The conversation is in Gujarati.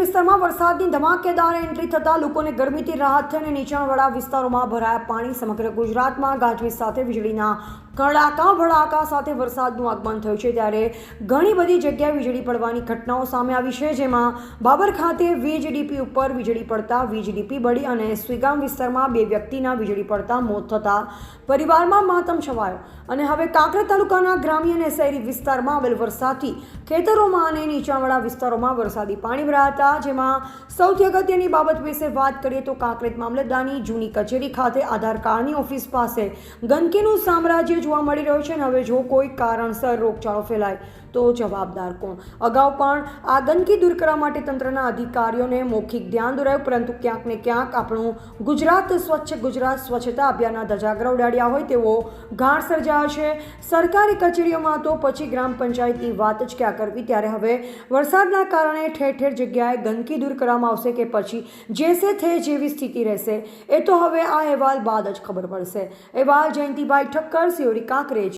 વિસ્તારમાં વરસાદની ધમાકેદાર એન્ટ્રી થતાં લોકોને ગરમીથી રાહત અને નીચાણવાળા વિસ્તારોમાં ભરાયા પાણી. સમગ્ર ગુજરાતમાં ગાજવીજ સાથે વીજળીના કડાકા ભડાકા સાથે વરસાદનું આગમન થયું છે. ત્યારે ઘણી બધી જગ્યાએ વીજળી પડવાની ઘટનાઓ સામે આવી છે, જેમાં બાબર ખાતે વીજ ડીપી ઉપર વીજળી પડતા વીજ ડીપી બળી અને સ્વીગામ વિસ્તારમાં બે વ્યક્તિના વીજળી પડતા મોત થતાં પરિવારમાં માતમ છવાયો. અને હવે કાંકરા તાલુકાના ગ્રામ્ય અને શહેરી વિસ્તારમાં આવેલ વરસાદથી ખેતરોમાં અને નીચાણવાળા વિસ્તારોમાં વરસાદી પાણી ભરાયા હતા. જેમાં સૌથી અગત્યની બાબત વિશે વાત કરીએ તો કાંકરેજ મામલતદારની જૂની કચેરી ખાતે આધાર કાર્ડની ઓફિસ પાસે ગંદકીનું સામ્રાજ્ય જોવા મળી રહ્યું છે અને હવે જો કોઈ કારણસર રોગચાળો ફેલાય તો જવાબદાર કોણ? અગાઉ પણ આ ગંદકી દૂર કરવા માટે તંત્રના અધિકારીઓને મૌખિક ધ્યાન દોરાયું, પરંતુ ક્યાંક ને ક્યાંક આપણું ગુજરાત સ્વચ્છ ગુજરાત સ્વચ્છતા અભિયાનના ધજાગરા ઉડાડ્યા હોય તેવો ગાઢ સર્જાયો છે. સરકારી કચેરીઓમાં તો પછી ગ્રામ પંચાયતની વાત જ ક્યાં કરવી? ત્યારે હવે વરસાદના કારણે ઠેર ઠેર જગ્યાએ ગંદકી દૂર કરવામાં આવશે કે પછી જેસે થે જેવી સ્થિતિ રહેશે? એ તો હવે આ અહેવાલ બાદ જ ખબર પડશે. અહેવાલ જયંતિભાઈ ઠક્કર, સિયોરી કાંકરેજ.